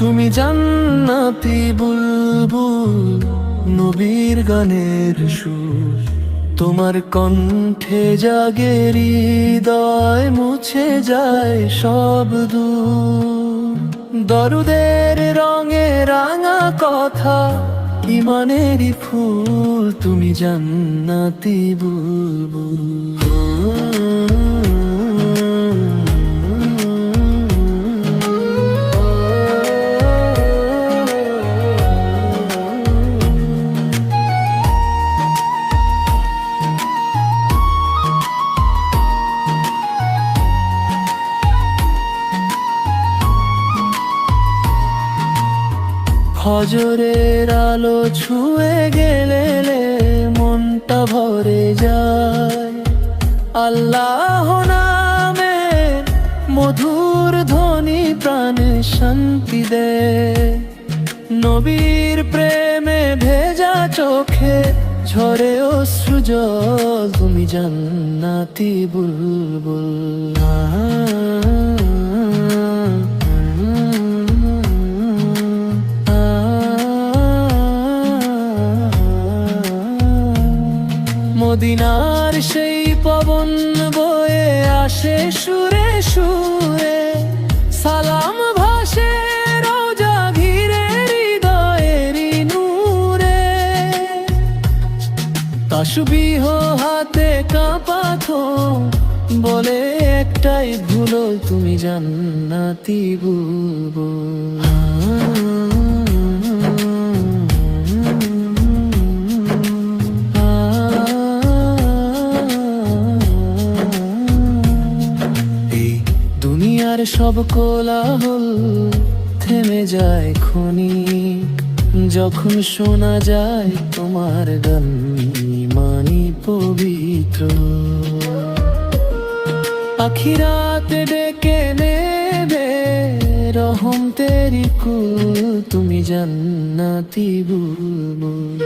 তুমি জান্নাতি বুলবুল নবীর গানের সুর। তোমার কণ্ঠে জাগে হৃদয়, মুছে যায় সব দূর। দরুদের রঙে রাঙা কথা, ইমানেরই ফুল। তুমি জান্নাতি বুলবুল। ফজরের আলো ছুঁয়ে গেলে মনটা ভরে যায়। আল্লাহ নামে মধুর ধ্বনি প্রাণে শান্তি দে। নবীর প্রেমে ভেজা চোখে ঝরে অশ্রু জল, তুমি জান্নাতি বুলবুল মদিনার সেই পবন বয়ে আসে সুরে সুরে। সালাম ভাসে রোজা ঘিরে হৃদয়েরই নূরে। তাসবিহ হাতে কাঁপাথো বলে একটাই ভুলো, তুমি জান্নাতি এই দুনিয়ার সব কোলাহল থেমে যায় খনি। যখন শোনা যায় তোমার গান মানি পবিত্র। আখিরাতে ডেকে নেবে রহম তেরি কুল, তুমি জান্নাতি বুলবুল।